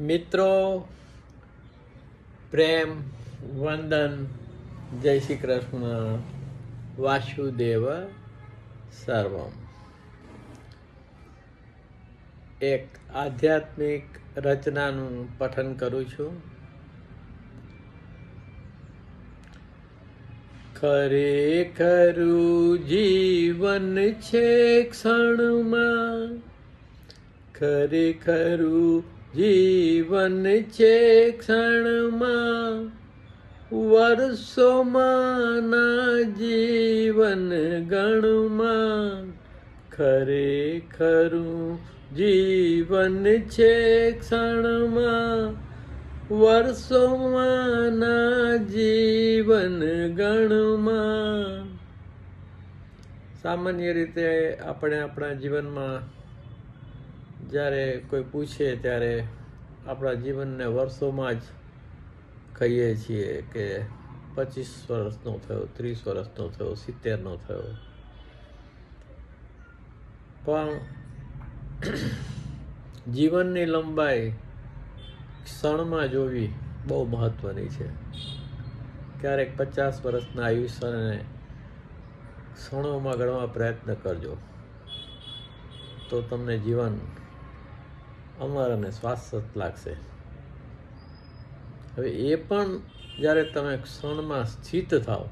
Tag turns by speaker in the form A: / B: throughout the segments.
A: મિત્રો, પ્રેમ, વંદન, જય શ્રી કૃષ્ણ, વાસુદેવ સર્વમ. એક આધ્યાત્મિક રચનાનું પઠન કરું છું. ખરેખરું જીવન છે ક્ષણમાં. ખરેખરું જીવન છે ક્ષણમાં વર્ષોમાંના જીવન ગણમાં. ખરેખરું જીવન છે ક્ષણમાં વર્ષોમાંના જીવન ગણમાં. સામાન્ય રીતે આપણે આપણા જીવનમાં જ્યારે કોઈ પૂછે ત્યારે આપણા જીવનને વર્ષોમાં જ કહીએ છીએ કે પચીસ વર્ષનો થયો, ત્રીસ વર્ષનો થયો, સિત્તેરનો થયો. પણ જીવનની લંબાઈ ક્ષણમાં જોવી બહુ મહત્વની છે. ક્યારેક પચાસ વર્ષના આયુષ્યને ક્ષણોમાં ગણવા પ્રયત્ન કરજો. તો તમને જીવન અમર અને શાશ્વત લાગશે. હવે એ પણ જ્યારે તમે ક્ષણમાં સ્થિત થાઓ,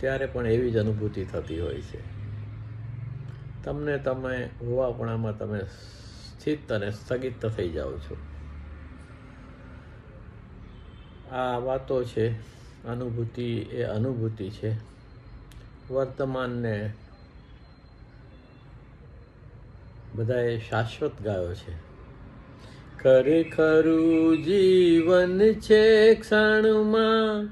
A: ત્યારે પણ એવી જ અનુભૂતિ થતી હોય છે. તમને તમે હોવાપણામાં તમે સ્થિત અને સ્થગિત થઈ જાઓ છો. આ વાતો છે, અનુભૂતિ એ અનુભૂતિ છે. વર્તમાનને બધાએ શાશ્વત ગાયો છે. ખરેખરું જીવન છે ક્ષણમાં,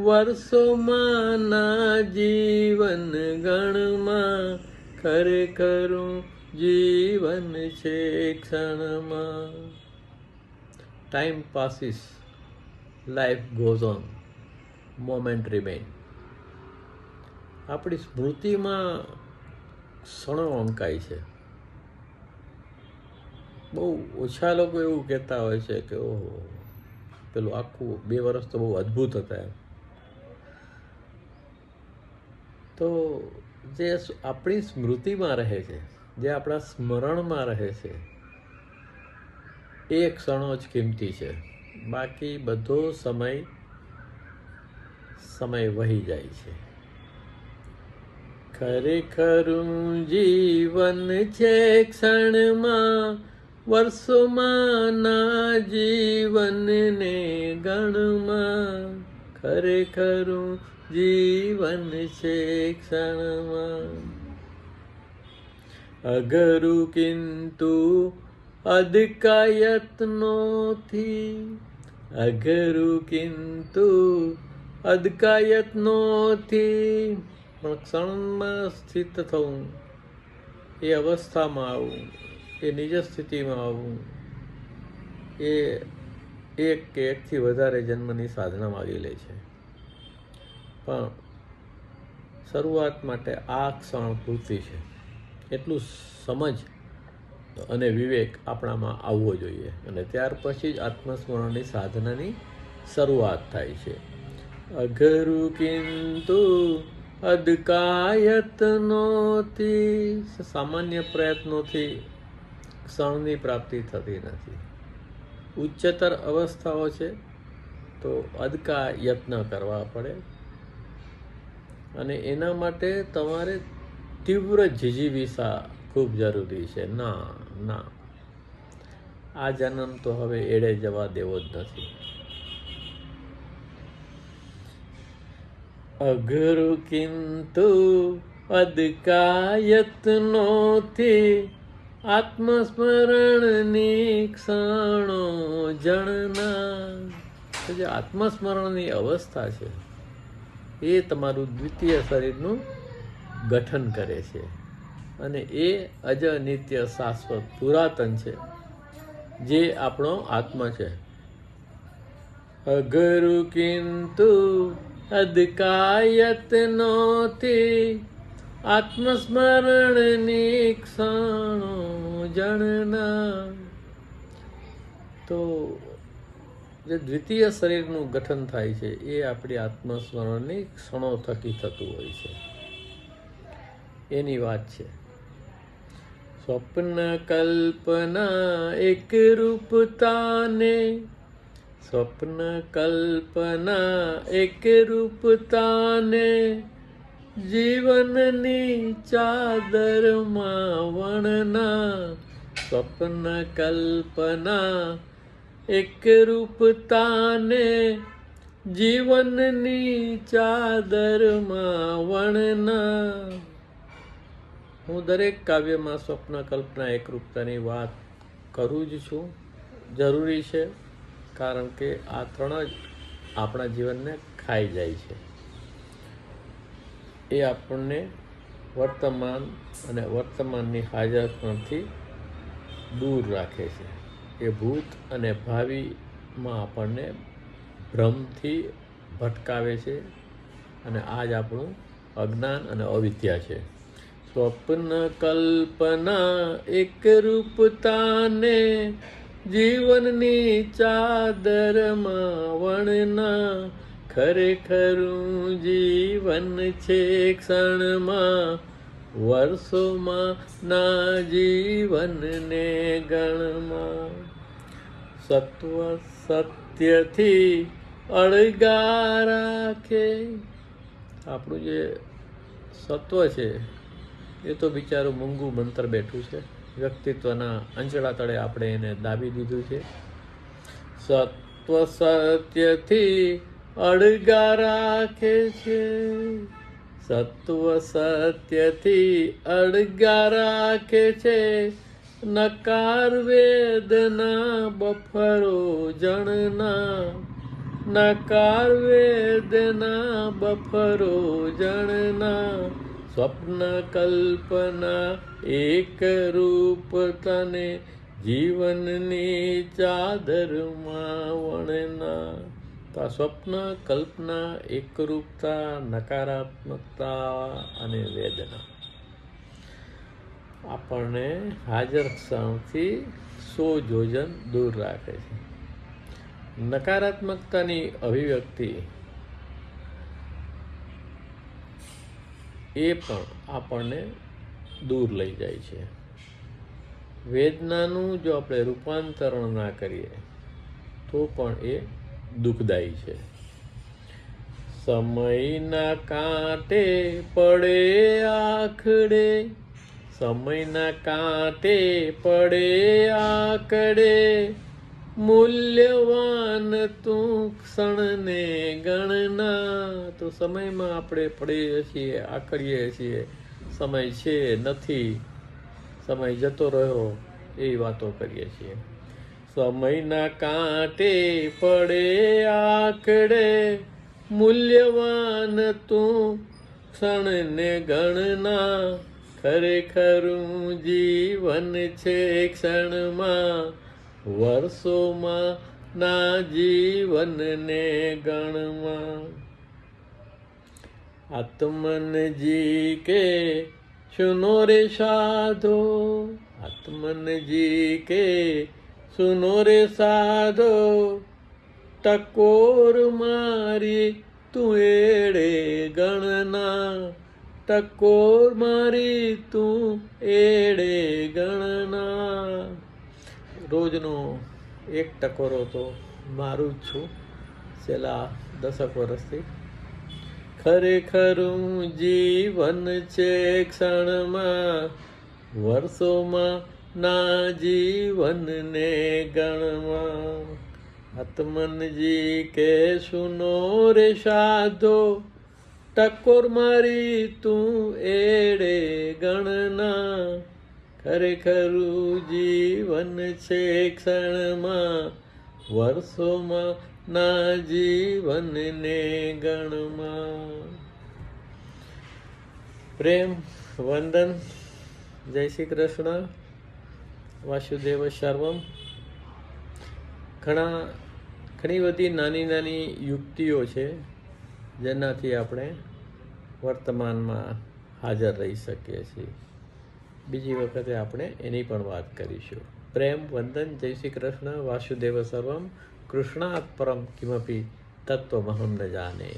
A: વર્ષોમાં ના જીવન ગણમાં. ખરેખરું જીવન છે ક્ષણમાં. Time passes life goes on moment remain આપણી સ્મૃતિમાં ક્ષણો અંકાય છે. બહુ ઓછા લોકો એવું કહેતા હોય છે કે ઓહો, પેલું આખું બે વર્ષ તો બહુ અદ્ભુત હતા એમ. તો જે આપણી સ્મૃતિમાં રહે છે, જે આપણા સ્મરણમાં રહે છે, એ ક્ષણો જ કિંમતી છે. બાકી બધો સમય સમય વહી જાય છે. ખરેખરું જીવન છે ક્ષણમાં વર્ષોમાં ના જીવનને ગણમાં ખરેખરું જીવન છે ક્ષણમાં. અઘરું કિંતુ અદકાયતનોથી અઘરું કિંતુ અદકાયતનોથી પણ ક્ષણમાં સ્થિત થવું, એ અવસ્થામાં આવવું એ નિજ સ્થિતિમાં આવવું એ એક કે એકથી વધારે જન્મની સાધના માગી લે છે. પણ શરૂઆત માટે આ ક્ષણ પૂરતી છે. એટલું સમજ અને વિવેક આપણામાં આવવો જોઈએ અને ત્યાર પછી જ આત્મસ્મરણની સાધનાની શરૂઆત થાય છે. અઘરું કિંતુ અદકાયતનોથી સામાન્ય પ્રયત્નોથી ક્ષણની પ્રાપ્તિ થતી નથી. ઉચ્ચતર અવસ્થાઓ છે તો અદકા યત્ન કરવા પડે. અને એના માટે તમારે તીવ્ર જીજીવિષા ખૂબ જરૂરી છે. ના ના. આ જન્મ તો હવે એડે જવા દેવો જ નથી. અઘરું કિંતુ અદકાયતનોથી આત્મસ્મરણની ક્ષણો જણના. જે આત્મસ્મરણની અવસ્થા છે, એ તમારું દ્વિતીય શરીરનું ગઠન કરે છે. અને એ અજ નિત્ય શાશ્વત પુરાતન છે, જે આપણો આત્મા છે. અગરુ કિંતુ આત્મસ્મરણની ક્ષણો જણના. તો જે દ્વિતીય શરીરનું ગઠન થાય છે, એ આપણી આત્મસ્મરણની ક્ષણો થકી થતું હોય છે. એની વાત છે. સ્વપ્ન કલ્પના એક રૂપતાને, સ્વપ્ન કલ્પના એક રૂપતાને જીવનની ચાદરમાં વણના સ્વપ્ન કલ્પના, એક રૂપતાને જીવનની ચાદરમાં વણના હું દરેક કાવ્યમાં સ્વપ્ન કલ્પના એકરૂપતાની વાત કરું જ છું. જરૂરી છે, કારણ કે આ ત્રણ જ આપણા જીવનને ખાઈ જાય છે. એ આપણને વર્તમાન અને વર્તમાનની હાજરપણથી દૂર રાખે છે. એ ભૂત અને ભાવિમાં આપણને ભ્રમથી ભટકાવે છે અને આ જ આપણું અજ્ઞાન અને અવિદ્યા છે. સ્વપ્ન કલ્પના એક રૂપતાને જીવનની ચાદરમાં વણના ખરેખરું જીવન છે ક્ષણમાં, વર્ષોમાં ના જીવનને ગણમાં. સત્વ સત્યથી અળગા રાખે. આપણું જે સત્વ છે, એ તો બિચારું મૂંગું મંતર બેઠું છે. વ્યક્તિત્વના અંચળા તળે આપણે એને દાબી દીધું છે. સત્વ સત્યથી અળગા રાખે છે. સત્વ સત્યથી અડગા રાખે છે. નકાર વેદના બફરો જણના. નકાર વેદના બફરો જણના. સ્વપ્ન કલ્પના એક રૂપ તને જીવનની ચાદરમાં વણના તો આ સ્વપ્ન, કલ્પના, એકરૂપતા, નકારાત્મકતા અને વેદના. આપણને હાજર ક્ષણથી સો જોજન દૂર રાખે છે. નકારાત્મકતાની અભિવ્યક્તિ એ પણ આપણને દૂર લઈ જાય છે. વેદનાનું જો આપણે રૂપાંતરણ ના કરીએ, તો પણ એ દુઃખદાયી છે. સમયના કાંટે પડે આખડે. સમયના કાંટે પડે આકડે મૂલ્યવાન તું ક્ષણને ગણના તો સમયમાં આપણે પડીએ છીએ, આકડીએ છીએ. સમય છે નથી. સમય જતો રહ્યો એવી વાતો કરીએ છીએ. સમયના કાંટે પડે આકડે મૂલ્યવાન તું ક્ષણને ગણના, ખરેખરું જીવન છે ક્ષણમાં. વર્ષોમાં ના જીવનને ગણમાં. આત્મન જી કે સુનો રે સાધો આત્મનજી કે સુનો રે સાધો ટકોર મારી તું એડે ગણના ટકોર મારી તું એડે ગણના રોજનો એક ટકોરો તો મારું જ છું છેલ્લા દશક વર્ષથી ખરેખરું જીવન છે ક્ષણમાં, વર્ષોમાં ના જીવનને ગણવા આત્મનજી કે સુનો રે સાધો ટકોર મારી તું એડે ગણના. ખરેખરું જીવન છે ક્ષણમાં, વર્ષોમાં ના જીવનને ગણમાં. પ્રેમ, વંદન. જય શ્રી કૃષ્ણ. વાસુદેવ સર્વમ. ઘણા, ઘણી બધી નાની નાની યુક્તિઓ છે, જેનાથી આપણે વર્તમાનમાં હાજર રહી શકીએ છીએ. બીજી વખતે આપણે એની પણ વાત કરીશું. પ્રેમ, વંદન, જય શ્રી કૃષ્ણ, વાસુદેવ સર્વમ કૃષ્ણાત પરમ કિમપી તત્વમહમ ન જાને.